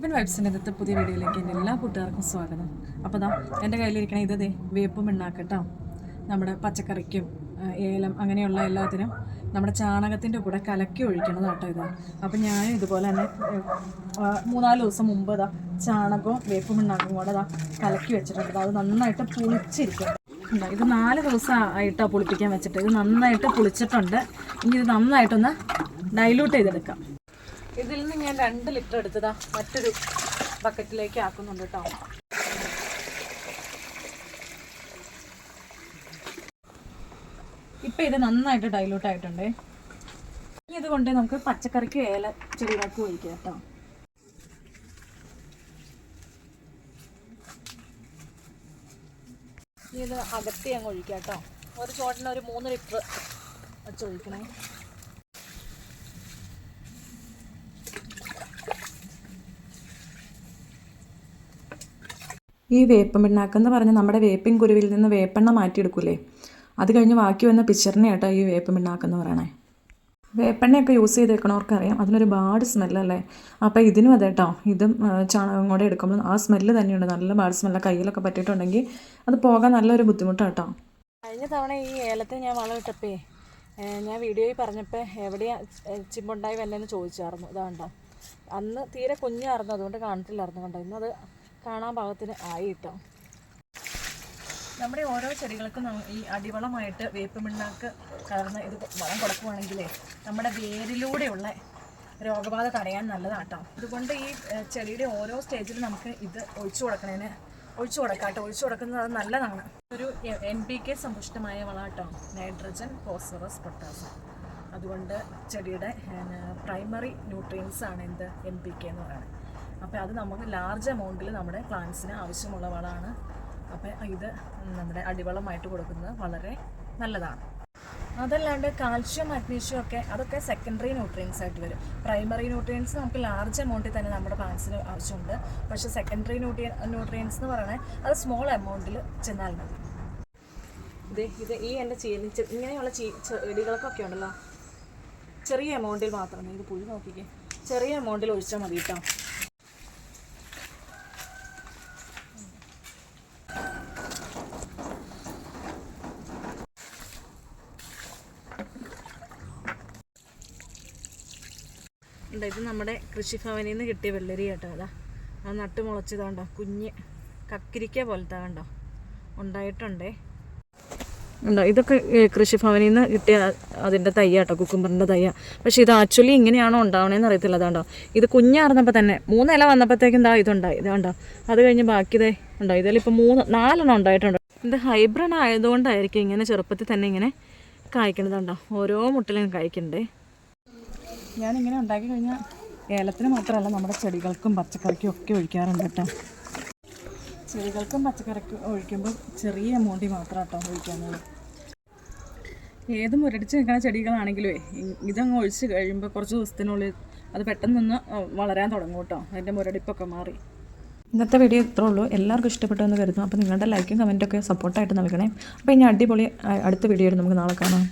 Edwin വൈബ്സിന്റെ ഇന്നത്തെ പുതിയ വീഡിയോയിലേക്ക് എന്റെ എല്ലാ കൂട്ടുകാർക്കും സ്വാഗതം. അപ്പോൾ ദാ എന്റെ കയ്യിലിരിക്കണ ഇതേ വേപ്പും പിണ്ണാക്കട്ടോ നമ്മുടെ പച്ചക്കറിക്കും ഏലം അങ്ങനെയുള്ള എല്ലാത്തിനും നമ്മുടെ ചാണകത്തിന്റെ കൂടെ കലക്കി ഒഴിക്കണം കേട്ടോ ഇതാ. അപ്പം ഞാൻ ഇതുപോലെ തന്നെ മൂന്നാൽ ദിവസം മുമ്പ് ഇതാ ചാണകവും വേപ്പും മിണ്ണാക്കും കൂടെ ഇതാ കലക്കി വെച്ചിട്ടുണ്ട്. അത് നന്നായിട്ട് പുളിച്ചിരിക്കും. ഇത് നാല് ദിവസം ആയിട്ടാണ് പുളിപ്പിക്കാൻ വെച്ചിട്ട്. ഇത് നന്നായിട്ട് പുളിച്ചിട്ടുണ്ട്. ഇനി ഇത് നന്നായിട്ടൊന്ന് ഡൈലൂട്ട് ചെയ്തെടുക്കാം. ഇതിൽ നിന്ന് ഞാൻ രണ്ട് ലിറ്റർ എടുത്തതാ മറ്റൊരു ബക്കറ്റിലേക്ക് ആക്കുന്നുണ്ട് കേട്ടോ ഇപ്പൊ ഇത് നന്നായിട്ട് ഡൈലൂട്ട് ആയിട്ടുണ്ടേ. ഇനി ഇത് കൊണ്ട് നമുക്ക് പച്ചക്കറിക്ക് ഏല ചെടികൾക്ക് ഒഴിക്കാം കേട്ടോ ഇത് അകത്തി അങ്ങ് ഒഴിക്കാം കേട്ടോ ഒരു ചോട്ടിന് ഒരു മൂന്ന് ലിറ്റർ വെച്ച് ഒഴിക്കണേ. ഈ വേപ്പൻ പിണ്ണാക്കെന്ന് പറഞ്ഞ് നമ്മുടെ വേപ്പിൻ കുരുവിൽ നിന്ന് വേപ്പെണ്ണ മാറ്റിയെടുക്കൂലേ? അത് കഴിഞ്ഞ് ബാക്കി വന്ന പിച്ചറിനെ കേട്ടോ ഈ വേപ്പൻ പിണ്ണാക്കെന്ന് പറയണേ. വേപ്പെണ്ണയൊക്കെ യൂസ് ചെയ്തേക്കണവർക്ക് അറിയാം അതിനൊരുപാട് സ്മെല്ലല്ലേ? അപ്പോൾ ഇതിനും അതെ കേട്ടോ ഇതും ചാണകം കൂടെ എടുക്കുമ്പോൾ ആ സ്മെല്ല് തന്നെയുണ്ട്. നല്ല ബാഡ് സ്മെല്ല. കയ്യിലൊക്കെ പറ്റിയിട്ടുണ്ടെങ്കിൽ അത് പോകാൻ നല്ലൊരു ബുദ്ധിമുട്ടാണ് കേട്ടോ കഴിഞ്ഞ തവണ ഈ ഏലത്തിൽ ഞാൻ വളം ഇട്ടപ്പേ ഏ, ഞാൻ വീഡിയോയിൽ പറഞ്ഞപ്പോൾ എവിടെയാണ് ചിമ്പുണ്ടായി വല്ലതെന്ന് ചോദിച്ചായിരുന്നു. ഇതാണ്ടോ. അന്ന് തീരെ കുഞ്ഞായിരുന്നു. അതുകൊണ്ട് കാണത്തില്ലായിരുന്നു കണ്ടോ. ഇന്നത് കാണാൻ പാകത്തിന് ആയി കേട്ടോ നമ്മുടെ ഓരോ ചെടികൾക്കും ഈ അടിവളമായിട്ട് വേപ്പുമിണ്ണാക്ക് കലർന്ന് ഇത് വളം കൊടുക്കുവാണെങ്കിലേ നമ്മുടെ വേരിലൂടെയുള്ള രോഗബാധ തടയാൻ നല്ലതാട്ടോ കേട്ടോ അതുകൊണ്ട് ഈ ചെടിയുടെ ഓരോ സ്റ്റേജിലും നമുക്ക് ഇത് ഒഴിച്ചു കൊടുക്കണേന് ഒഴിച്ചു കൊടുക്കാം കേട്ടോ ഒഴിച്ചു കൊടുക്കുന്നത് നല്ലതാണ്. ഒരു എൻ പി കെ സമ്പുഷ്ടമായ വളാട്ടോ നൈട്രജൻ ഫോസ്ഫറസ് പൊട്ടാസ്യം. അതുകൊണ്ട് ചെടിയുടെ പ്രൈമറി ന്യൂട്രിയൻസ് ആണ് എന്ത്? എൻ പി കെ എന്ന് പറയുന്നത്. അപ്പോൾ അത് നമുക്ക് ലാർജ് എമൗണ്ടിൽ നമ്മുടെ പ്ലാന്റ്സിന് ആവശ്യമുള്ള വളമാണ് അപ്പോൾ ഇത് നമ്മുടെ അടിവളമായിട്ട് കൊടുക്കുന്നത് വളരെ നല്ലതാണ്. അതല്ലാണ്ട് കാൽഷ്യം മഗ്നീഷ്യം ഒക്കെ അതൊക്കെ സെക്കൻഡറി ന്യൂട്രിയൻസ് ആയിട്ട് വരും. പ്രൈമറി ന്യൂട്രിയൻസ് നമുക്ക് ലാർജ് എമൗണ്ടിൽ തന്നെ നമ്മുടെ പ്ലാന്റ്സിന് ആവശ്യമുണ്ട്. പക്ഷേ സെക്കൻഡറി ന്യൂട്രിയ ന്യൂട്രിയൻസ് എന്ന് പറയുന്നത് അത് സ്മോൾ എമൗണ്ടിൽ ചെന്നാൽ മതി. ഇത് ഇത് ഈ എന്റെ ചീനി ഇങ്ങനെയുള്ള ചീ ചെടികൾക്കൊക്കെ ഉണ്ടല്ലോ. ചെറിയ എമൗണ്ടിൽ മാത്രമേ ഇത് പുഴു നോക്കിക്കേ. ചെറിയ എമൗണ്ടിൽ ഒഴിച്ചാൽ മതി കേട്ടോ ഉണ്ട് ഇത് നമ്മുടെ കൃഷിഭവനിൽ നിന്ന് കിട്ടിയ വെള്ളരി കേട്ടോ അതാ അത് നട്ട് മുളച്ചതാണ്ടോ കുഞ്ഞ് കക്കിരിക്ക പോലത്തെ കണ്ടോ? ഉണ്ടായിട്ടുണ്ടേ. ഉണ്ടോ ഇതൊക്കെ കൃഷിഭവനിൽ നിന്ന് കിട്ടിയ അതിന്റെ തയ്യാട്ടോ കുക്കുംബറിന്റെ തയ്യ. പക്ഷേ ഇത് ആക്ച്വലി ഇങ്ങനെയാണോ ഉണ്ടാവണേന്ന് അറിയത്തില്ല അതാണ്ടോ ഇത് കുഞ്ഞാർന്നപ്പോൾ തന്നെ മൂന്നില വന്നപ്പോഴത്തേക്കും ദാ ഇതുണ്ടായി ഇതാണ്ടോ അത് കഴിഞ്ഞ് ബാക്കി ഇതേ ഉണ്ടോ ഇതിലിപ്പോൾ മൂന്ന് നാലെണ്ണം ഉണ്ടായിട്ടുണ്ട്. ഇത് ഹൈബ്രിഡ് ആയതുകൊണ്ടായിരിക്കും ഇങ്ങനെ ചെറുപ്പത്തിൽ തന്നെ ഇങ്ങനെ കായ്ക്കണതുണ്ടോ ഓരോ മുട്ടിലും കായ്ക്കണ്ടേ. ഞാനിങ്ങനെ ഉണ്ടാക്കി കഴിഞ്ഞാൽ ഏലത്തിന് മാത്രമല്ല നമ്മുടെ ചെടികൾക്കും പച്ചക്കറിക്കും ഒക്കെ ഒഴിക്കാറുണ്ട് കേട്ടോ. ചെടികൾക്കും പച്ചക്കറിക്കും ഒഴിക്കുമ്പോൾ ചെറിയ എമൗണ്ടി മാത്രം കേട്ടോ ഒഴിക്കാനുള്ളൂ ഏത് മുരടിച്ച് നിൽക്കുന്ന ചെടികളാണെങ്കിലേ ഇതങ്ങ് ഒഴിച്ച് കഴിയുമ്പോൾ കുറച്ച് ദിവസത്തിനുള്ളിൽ അത് പെട്ടെന്നൊന്ന് വളരാൻ തുടങ്ങും കേട്ടോ. അതിന്റെ മുരടിപ്പൊക്കെ മാറി. ഇന്നത്തെ വീഡിയോ ഇത്രേ ഉള്ളൂ. എല്ലാവർക്കും ഇഷ്ടപ്പെട്ടു എന്ന് കരുതുന്നു. അപ്പോൾ നിങ്ങളുടെ ലൈക്കും കമന്റൊക്കെ സപ്പോർട്ടായിട്ട് നൽകണേ. അപ്പോൾ ഇനി അടിപൊളി അടുത്ത വീഡിയോ നമുക്ക് നാളെ കാണാം.